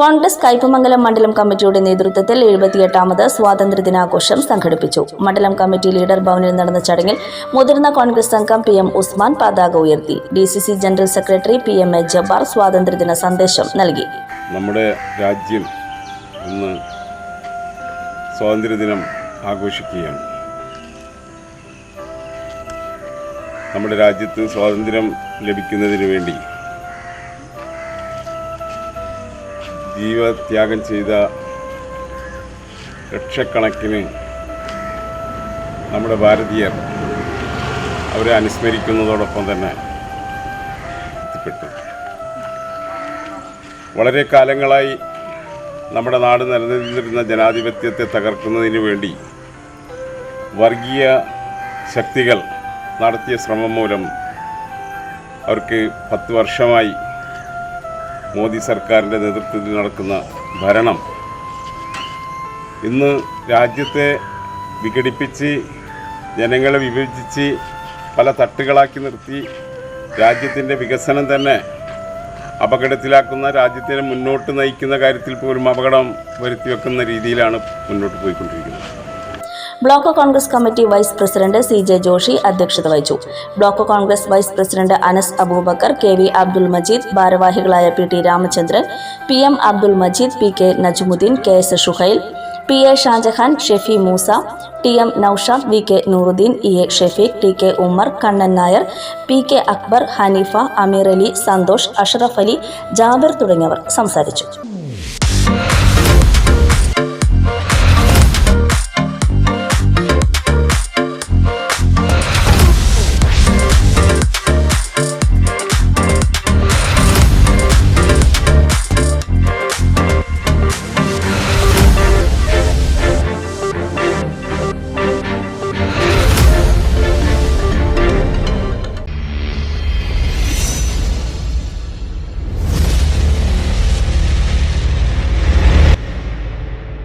കോൺഗ്രസ് കയ്പമംഗലം മണ്ഡലം കമ്മിറ്റിയുടെ നേതൃത്വത്തിൽ എഴുപത്തിയെട്ടാമത് സ്വാതന്ത്ര്യദിനാഘോഷം സംഘടിപ്പിച്ചു. മണ്ഡലം കമ്മിറ്റി ലീഡർ ഭവനിൽ നടന്ന ചടങ്ങിൽ മുതിർന്ന കോൺഗ്രസ് അംഗം പി എം ഉസ്മാൻ പതാക ഉയർത്തി. D C C general secretary P M A Jabbar സ്വാതന്ത്ര്യദിന സന്ദേശം നൽകി. നമ്മുടെ രാജ്യം ഇന്ന് സ്വാതന്ത്ര്യദിനം ആഘോഷിക്കുകയാണ്. നമ്മുടെ രാജ്യത്ത് സ്വാതന്ത്ര്യം ലഭിക്കുന്നതിന് വേണ്ടി ജീവത്യാഗം ചെയ്ത ലക്ഷക്കണക്കിന് നമ്മുടെ ഭാരതീയർ അവരെ അനുസ്മരിക്കുന്നതോടൊപ്പം തന്നെ എത്തിപ്പെട്ടു. വളരെ കാലങ്ങളായി നമ്മുടെ നാട് നിലനിന്നിരുന്ന ജനാധിപത്യത്തെ തകർക്കുന്നതിന് വേണ്ടി വർഗീയ ശക്തികൾ നടത്തിയ ശ്രമം മൂലം അവർക്ക് പത്ത് വർഷമായി മോദി സർക്കാരിന്റെ നേതൃത്വത്തിൽ നടക്കുന്ന ഭരണം ഇന്ന് രാജ്യത്തെ വിഘടിപ്പിച്ച് ജനങ്ങളെ വിഭജിച്ച് പല തട്ടുകളാക്കി നിർത്തി രാജ്യത്തിന്റെ വികസനം തന്നെ അപകടത്തിലാക്കുന്ന രാജ്യത്തിനെ മുന്നോട്ട് നയിക്കുന്ന കാര്യത്തിൽ പോലും അപകടം വരുത്തി വെക്കുന്ന രീതിയിലാണ് മുന്നോട്ട് പോയിക്കൊണ്ടിരിക്കുന്നത്. Block Congress committee vice president C J Joshi അധ്യക്ഷത വഹിച്ചു. Block Congress vice president Anas Aboobacker K V Abdul Majeed ഭാരവാഹികളായ P T Ramachandran P M Abdul Majeed P K Najmudheen K S Shuhail P A Shajahan Shefi Moosa T M Noushad V K Nooruddeen E A Shefeek T K Ummer Kannan Nair P K Akbar Haneefa Ameer Ali Santhosh Ashraf Ali Jabir തുടങ്ങിയവർ സംസാരിച്ചു.